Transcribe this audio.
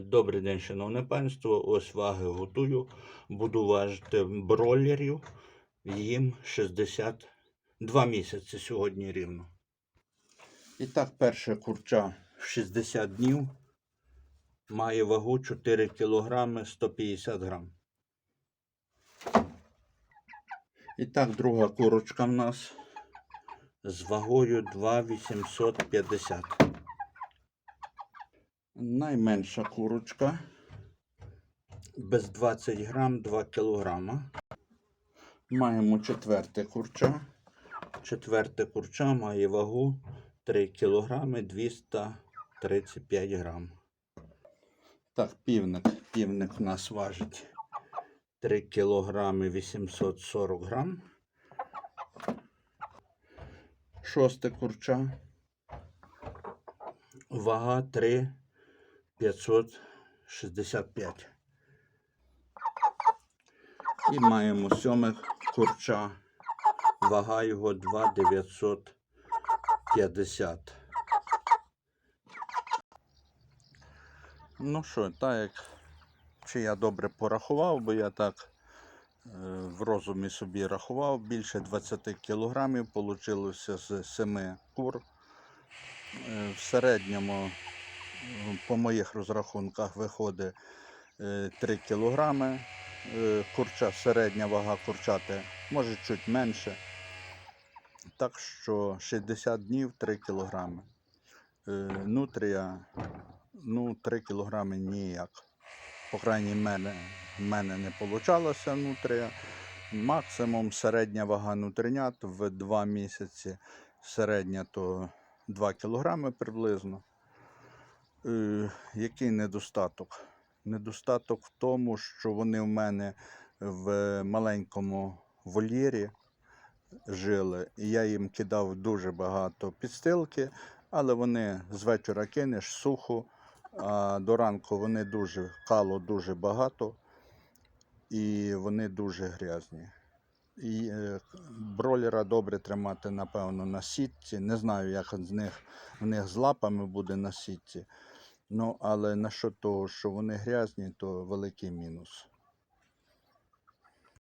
Добрий день, шановне панство. Ось ваги готую. Буду важити бройлерів. Їм 62 місяці сьогодні рівно. І так, перша курча в 60 днів має вагу 4 кг 150 грам. І так, друга курочка в нас з вагою 2,850. Найменша курочка без 20 грам 2 кілограма. Маємо четверте курча. Четверте курча має вагу 3 кілограми 235 грам. Так, півник. Півник у нас важить 3 кілограми 840 грам. Шосте курча. Вага 3 565. І маємо сьомих курча. Вага його 2 950. Ну що, так як чи я добре порахував, бо я так е, в розумі собі рахував, більше 20 кілограмів вийшло з 7 кур. Е, В середньому, по моїх розрахунках, виходить е, 3 кілограми. Е, Курча, середня вага курчати, може чуть менше. Так що 60 днів 3 кілограми. Е, Нутрія, ну 3 кілограми ніяк. По крайній мене, в мене не вийшло нутрія. Максимум середня вага нутринят в 2 місяці. Середня то 2 кілограми приблизно. Е, який недостаток? Недостаток в тому, що вони в мене в маленькому вольєрі жили, і я їм кидав дуже багато підстилки, але вони з вечора кинеш сухо, а до ранку вони дуже кало дуже багато і вони дуже грязні. І е, бролера добре тримати, напевно, на сітці. Не знаю, як з них, в них з лапами буде на сітці. Ну, але на що того, що вони грязні, то великий мінус.